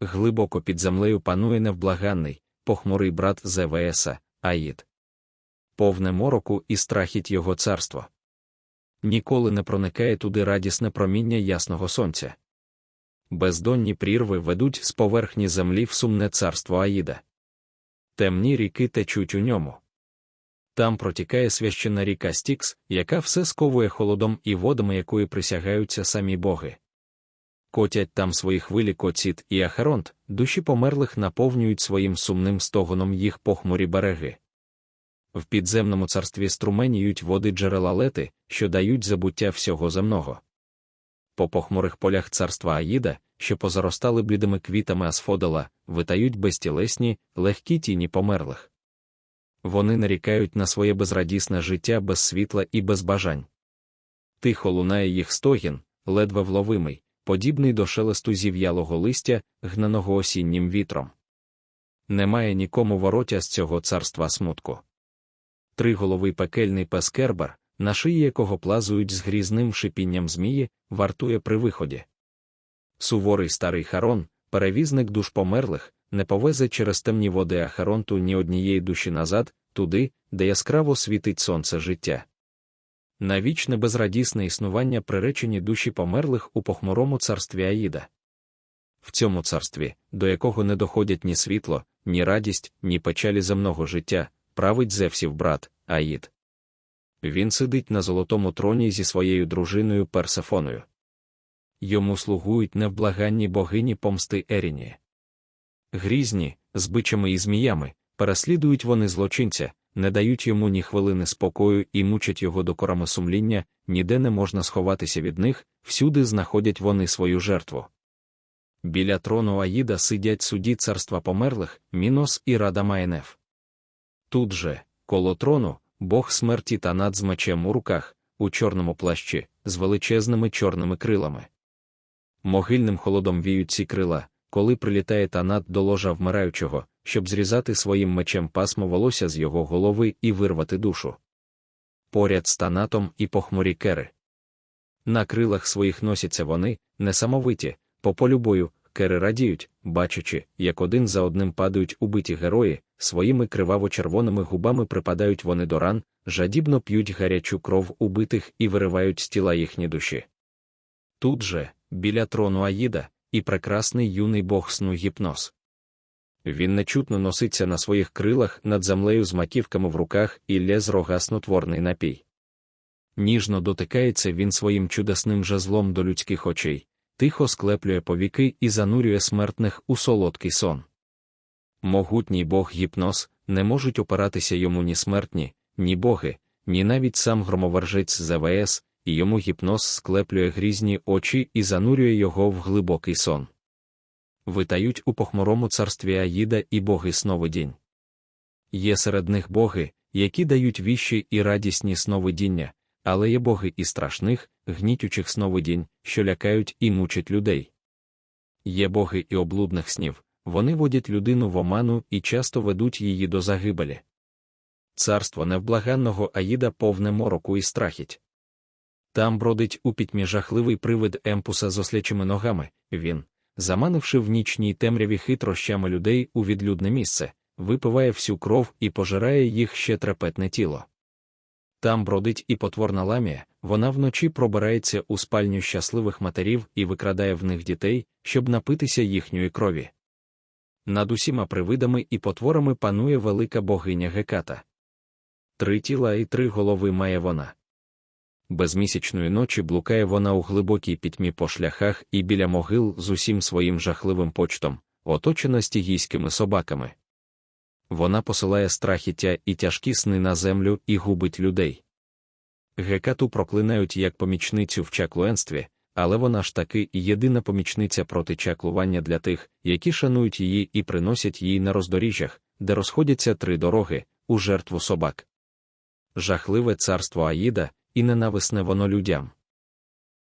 глибоко під землею панує невблаганний, похмурий брат Зевеса, Аїд. Повне мороку і страхіть його царство. Ніколи не проникає туди радісне проміння ясного сонця. Бездонні прірви ведуть з поверхні землі в сумне царство Аїда. Темні ріки течуть у ньому. Там протікає священна ріка Стікс, яка все сковує холодом і водами якої присягаються самі боги. Котять там свої хвилі коціт і ахаронт, душі померлих наповнюють своїм сумним стогоном їх похмурі береги. В підземному царстві струменіють води джерела лети, що дають забуття всього земного. По похмурих полях царства Аїда, що позаростали блідими квітами асфодела, витають безтілесні, легкі тіні померлих. Вони нарікають на своє безрадісне життя без світла і без бажань. Тихо лунає їх стогін, ледве вловимий, подібний до шелесту зів'ялого листя, гнаного осіннім вітром. Немає нікому воротя з цього царства смутку. Триголовий пекельний пес Кербер, на шиї якого плазують з грізним шипінням змії, вартує при виході. Суворий старий Харон, перевізник душ померлих, не повезе через темні води Ахаронту ні однієї душі назад, туди, де яскраво світить сонце життя. На вічне безрадісне існування приречені душі померлих у похмурому царстві Аїда. В цьому царстві, до якого не доходять ні світло, ні радість, ні печалі земного життя, править Зевсів брат, Аїд. Він сидить на золотому троні зі своєю дружиною Персефоною. Йому слугують невблаганні богині помсти Еріні. Грізні, з бичами і зміями, переслідують вони злочинця, не дають йому ні хвилини спокою і мучать його докорами сумління, ніде не можна сховатися від них, всюди знаходять вони свою жертву. Біля трону Аїда сидять судді царства померлих, Мінос і Рада Майнеф. Тут же, коло трону, бог смерті та над з мечем у руках, у чорному плащі, з величезними чорними крилами. Могильним холодом віють ці крила, коли прилітає танат до ложа вмираючого, щоб зрізати своїм мечем пасмо волосся з його голови і вирвати душу. Поряд з танатом і похмурі кери. На крилах своїх носяться вони, несамовиті, по полю бою, кери радіють, бачачи, як один за одним падають убиті герої, своїми криваво-червоними губами припадають вони до ран, жадібно п'ють гарячу кров убитих і виривають з тіла їхні душі. Тут же, біля трону Аїда, і прекрасний юний бог сну гіпноз. Він нечутно носиться на своїх крилах над землею з маківками в руках і лє рогаснотворний напій. Ніжно дотикається він своїм чудесним жезлом до людських очей, тихо склеплює повіки і занурює смертних у солодкий сон. Могутній бог гіпноз не можуть опиратися йому ні смертні, ні боги, ні навіть сам громовержець ЗВС, і йому гіпноз склеплює грізні очі і занурює його в глибокий сон. Витають у похмурому царстві Аїда і боги сновидінь. Є серед них боги, які дають віщі і радісні сновидіння, але є боги і страшних, гнітючих сновидінь, що лякають і мучать людей. Є боги і облудних снів, вони водять людину в оману і часто ведуть її до загибелі. Царство невблаганного Аїда повне мороку і страхіть. Там бродить у пітьмі жахливий привид емпуса з ослячими ногами, він, заманивши в нічній темряві хитрощами людей у відлюдне місце, випиває всю кров і пожирає їх ще трепетне тіло. Там бродить і потворна ламія, вона вночі пробирається у спальню щасливих матерів і викрадає в них дітей, щоб напитися їхньої крові. Над усіма привидами і потворами панує велика богиня Геката. Три тіла і три голови має вона. Безмісячної ночі блукає вона у глибокій пітьмі по шляхах і біля могил з усім своїм жахливим почтом, оточена стігійськими собаками. Вона посилає страхіття і тяжкі сни на землю і губить людей. Гекату проклинають як помічницю в чаклуенстві, але вона ж таки єдина помічниця проти чаклування для тих, які шанують її і приносять її на роздоріжжях, де розходяться три дороги, у жертву собак. Жахливе царство Аїда, і ненависне воно людям.